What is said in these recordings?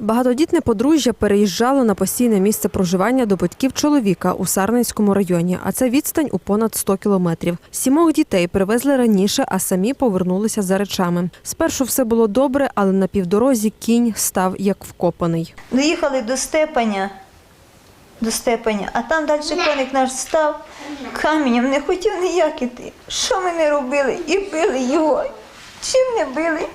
Багатодітне подружжя переїжджало на постійне місце проживання до батьків чоловіка у Сарненському районі, а це відстань у понад 100 кілометрів. Сімох дітей привезли раніше, а самі повернулися за речами. Спершу все було добре, але на півдорозі кінь став як вкопаний. Доїхали до Степаня, до Степаня, а там далі коник наш став каменем, не хотів ніяк іти. Що ми не робили? І били його. Чим не били,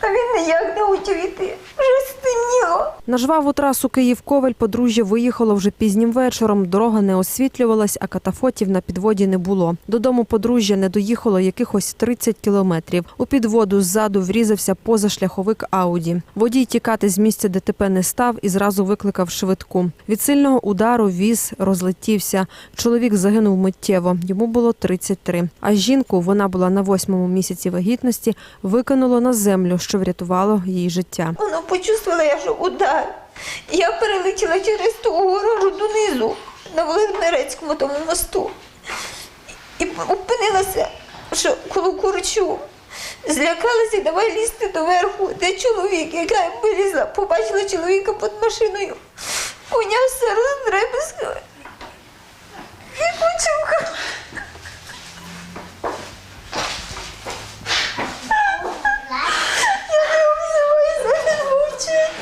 а він ніяк не хотів іти. Вже стемніло. На жваву трасу Київ-Ковель подружжя виїхало вже пізнім вечором. Дорога не освітлювалась, а катафотів на підводі не було. Додому подружжя не доїхало якихось 30 кілометрів. У підводу ззаду врізався позашляховик Ауді. Водій тікати з місця ДТП не став і зразу викликав швидку. Від сильного удару віз розлетівся. Чоловік загинув миттєво. Йому було 33. А жінку, вона була на восьмому місяці вагітності, викинуло на землю, що врятувало її життя. Воно почувствувала я, що удар. Я перелетіла через ту огорожу донизу на Володимирецькому тому мосту. І опинилася, що коло курчу. Злякалася, давай лізти доверху, де чоловік, яка вилізла, побачила чоловіка під машиною. Коня все роздребезкали. І почув. Я не обзиваюся, він мовчить.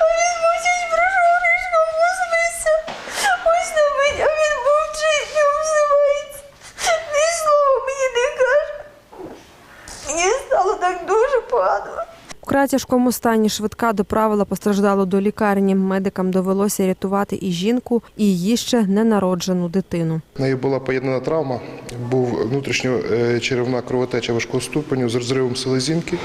А він мовчить, прошу ришком посмися. Ось на мить, а він мовчить, не обзивається. Ні слова мені не каже. Мені стало так дуже погано. У тяжкому стані швидка доправила постраждалу до лікарні. Медикам довелося рятувати і жінку, і її ще ненароджену дитину. В неї була поєднана травма, був внутрішньочеревна кровотеча важкого ступеню з розривом селезінки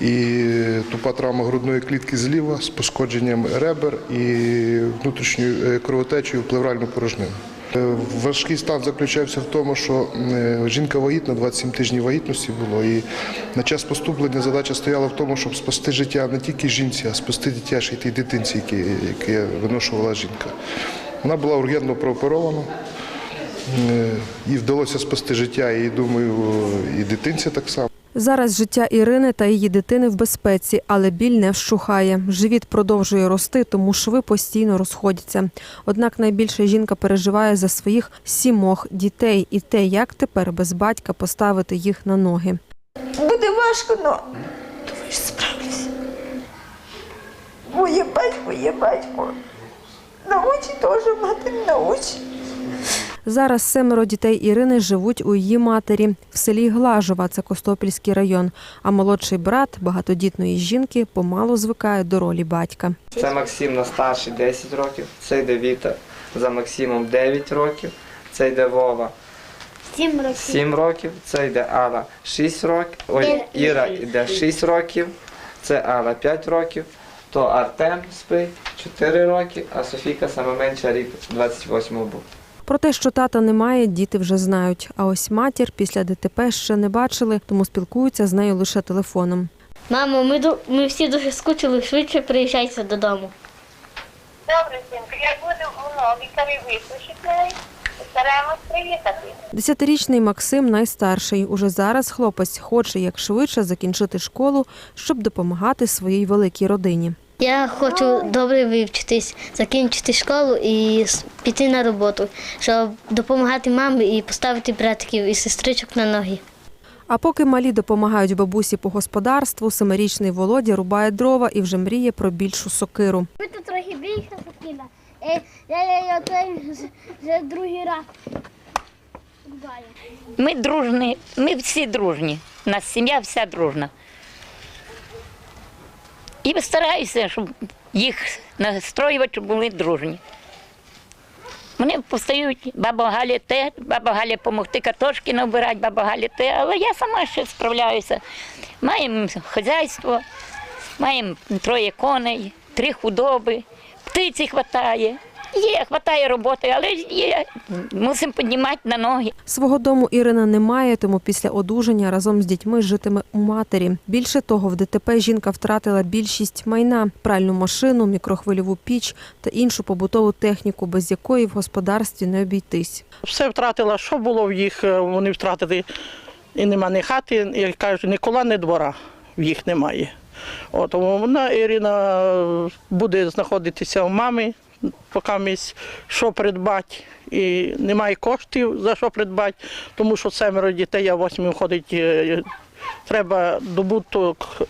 і тупа травма грудної клітки зліва з пошкодженням ребер і внутрішньою е, кровотечею в плевральну порожнину. Е, Важкий стан заключався в тому, що е, жінка вагітна, 27 тижнів вагітності було, і на час поступлення задача стояла в тому, щоб спасти життя не тільки жінці, а спасти дитя ще й тій дитинці, яке, виношувала жінка. Вона була ургентно прооперована. Е, Їй вдалося спасти життя, і думаю, і дитинці так само. Зараз життя Ірини та її дитини в безпеці, але біль не вщухає. Живіт продовжує рости, тому шви постійно розходяться. Однак найбільше жінка переживає за своїх сімох дітей і те, як тепер без батька поставити їх на ноги. Буде важко, але думаю, справлюся. Бо є батько, є батько. На очі теж матері на очі. Зараз семеро дітей Ірини живуть у її матері в селі Глажова, це Костопільський район. А молодший брат багатодітної жінки помалу звикає до ролі батька. Це Максим на старший 10 років, це йде Віта за Максимом 9 років, це йде Вова Сім років. 7 років, це йде Алла 6 років, ой, Іра йде 6 років, це Алла 5 років, то Артем спить 4 роки, а Софійка саме менша рік 28 був. Про те, що тата немає, діти вже знають. А ось матір після ДТП ще не бачили, тому спілкуються з нею лише телефоном. Мамо, ми, ду- ми всі дуже скучили, швидше приїжджайте додому. Добре, синку, як буде воно, лікарі випишуть мене, стараємось приїхати. Десятирічний Максим найстарший. Уже зараз хлопець хоче якшвидше закінчити школу, щоб допомагати своїй великій родині. Я хочу добре вивчитись, закінчити школу і піти на роботу, щоб допомагати мамі і поставити братиків і сестричок на ноги. А поки малі допомагають бабусі по господарству, семирічний Володя рубає дрова і вже мріє про більшу сокиру. Ми тут трохи більше сокіла. Е, Я, вже- вже другий раз рубаю. Ми дружні, ми всі дружні. У нас сім'я вся дружна. І стараюся, щоб їх настроювати, щоб були дружні. Вони постають, баба Галя те, баба Галя допомогти картошки набирати, баба Галя те, але я сама ще справляюся. Маємо хазяйство, маємо троє коней, три худоби, птиці вистачає. Є, вистачає роботи, але є, мусимо піднімати на ноги. Свого дому Ірина не має, тому після одужання разом з дітьми житиме у матері. Більше того, в ДТП жінка втратила більшість майна: пральну машину, мікрохвильову піч та іншу побутову техніку, без якої в господарстві не обійтись. Все втратила, що було в їх, е, вони втратили. І нема ні хати, як кажуть, ні кола, ні двора в їх немає. От, тому вона Ірина буде знаходитися у мами, поки місь що придбати. І немає коштів за що придбати, тому що семеро дітей, а восьмим ходить. е, Треба добуток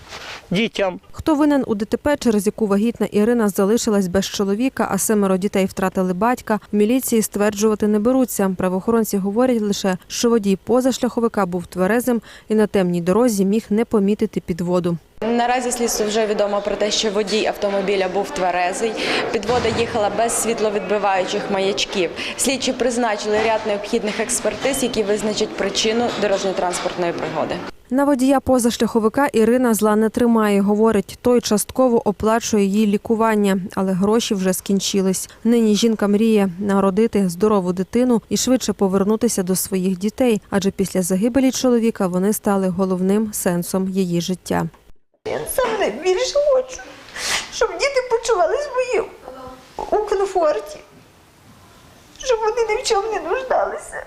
дітям. Хто винен у ДТП, через яку вагітна Ірина залишилась без чоловіка, а семеро дітей втратили батька, міліції стверджувати не беруться. Правоохоронці говорять лише, що водій позашляховика був тверезим і на темній дорозі міг не помітити підводу. Наразі слідству вже відомо про те, що водій автомобіля був тверезий. Підвода їхала без світловідбиваючих маячків. Слідчі призначили ряд необхідних експертиз, які визначать причину дорожньо-транспортної пригоди. На водія позашляховика Ірина зла не тримає. Говорить, той частково оплачує їй лікування, але гроші вже скінчились. Нині жінка мріє народити здорову дитину і швидше повернутися до своїх дітей, адже після загибелі чоловіка вони стали головним сенсом її життя. Я саме більше хочу, щоб діти почувались мої у комфорті, щоб вони ні в чому не нуждалися.